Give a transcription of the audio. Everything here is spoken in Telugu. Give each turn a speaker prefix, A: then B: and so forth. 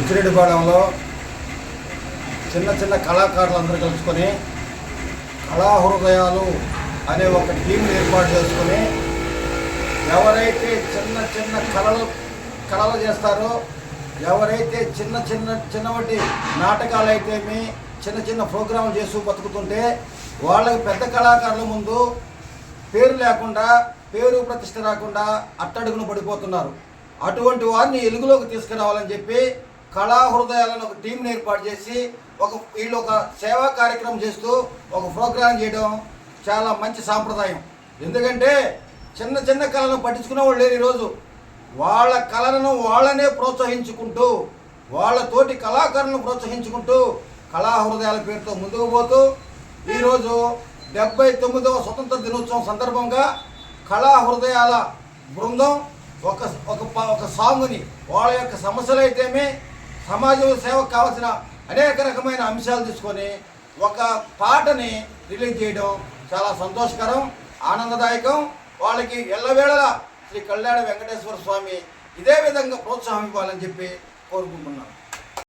A: ఉచ్చిరెడ్డిపాళెంలో చిన్న చిన్న కళాకారులందరూ కలుసుకొని కళాహృదయాలు అనే ఒక టీంని ఏర్పాటు చేసుకొని ఎవరైతే చిన్న చిన్న కళలు కళలు చేస్తారో ఎవరైతే చిన్న చిన్న చిన్నవాటి నాటకాలు అయితేమి చిన్న చిన్న ప్రోగ్రాంలు చేస్తూ బతుకుతుంటే వాళ్ళకి పెద్ద కళాకారుల ముందు పేరు లేకుండా పేరు ప్రతిష్ట రాకుండా అట్టడుగును పడిపోతున్నారు. అటువంటి వారిని ఎలుగులోకి తీసుకురావాలని చెప్పి కళా హృదయాలను ఒక టీంని ఏర్పాటు చేసి ఒక వీళ్ళు ఒక సేవా కార్యక్రమం చేస్తూ ఒక ప్రోగ్రాం చేయడం చాలా మంచి సాంప్రదాయం. ఎందుకంటే చిన్న చిన్న కళలను పట్టించుకునే వాళ్ళు లేరు ఈరోజు. వాళ్ళ కళలను వాళ్ళనే ప్రోత్సహించుకుంటూ వాళ్ళతోటి కళాకారులను ప్రోత్సహించుకుంటూ కళా హృదయాల పేరుతో ముందుకు పోతూ ఈరోజు డెబ్బై తొమ్మిదవ స్వతంత్ర దినోత్సవం సందర్భంగా కళా హృదయాల బృందం ఒక ఒక ఒక సాంగ్ని వాళ్ళ యొక్క సమస్యలు అయితేమే సమాజం సేవకు కావాల్సిన అనేక రకమైన అంశాలు తీసుకొని ఒక పాటని రిలీజ్ చేయడం చాలా సంతోషకరం ఆనందదాయకం. వాళ్ళకి ఎల్లవేళలా శ్రీ కళ్యాణ వెంకటేశ్వర స్వామి ఇదే విధంగా ప్రోత్సాహం ఇవ్వాలని చెప్పి కోరుకుంటున్నాను.